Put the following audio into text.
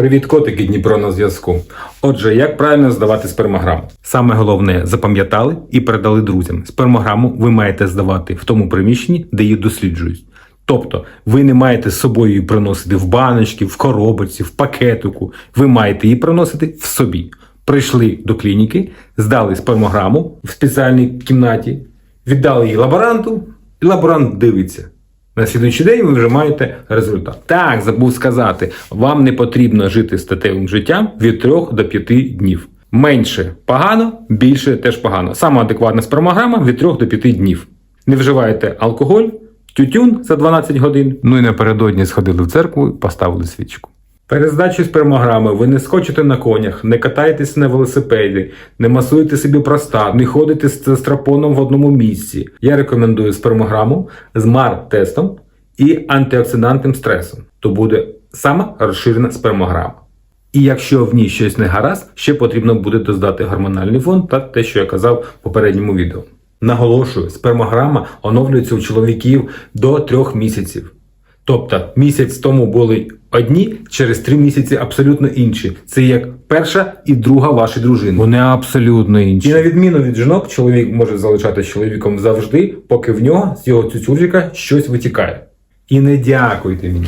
Привіт, котики Дніпро на зв'язку. Отже, як правильно здавати спермограму? Саме головне запам'ятали і передали друзям. Спермограму ви маєте здавати в тому приміщенні, де її досліджують. Тобто, ви не маєте з собою її приносити в баночки, в коробочці, в пакетику. Ви маєте її приносити в собі. Прийшли до клініки, здали спермограму в спеціальній кімнаті, віддали її лаборанту, і лаборант дивиться. На слідуючий день ви вже маєте результат. Так, забув сказати, вам не потрібно жити статевим життям від 3 до 5 днів. Менше погано, більше теж погано. Саме адекватна спермограма від 3 до 5 днів. Не вживайте алкоголь, тютюн за 12 годин. Ну і напередодні сходили в церкву поставили свічку. Перед здачею спермограми ви не скочите на конях, не катаєтесь на велосипеді, не масуєте собі простат, не ходите з тестропоном в одному місці. Я рекомендую спермограму з МАР-тестом і антиоксидантним стресом. То буде сама розширена спермограма. І якщо в ній щось не гаразд, ще потрібно буде доздати гормональний фон та те, що я казав в попередньому відео. Наголошую, спермограма оновлюється у чоловіків до трьох місяців. Тобто місяць тому були одні, через три місяці абсолютно інші. Це як перша і друга ваші дружини. Вони абсолютно інші. І на відміну від жінок, чоловік може залишатися чоловіком завжди, поки в нього з його цюцюрчика щось витікає. І не дякуйте мені.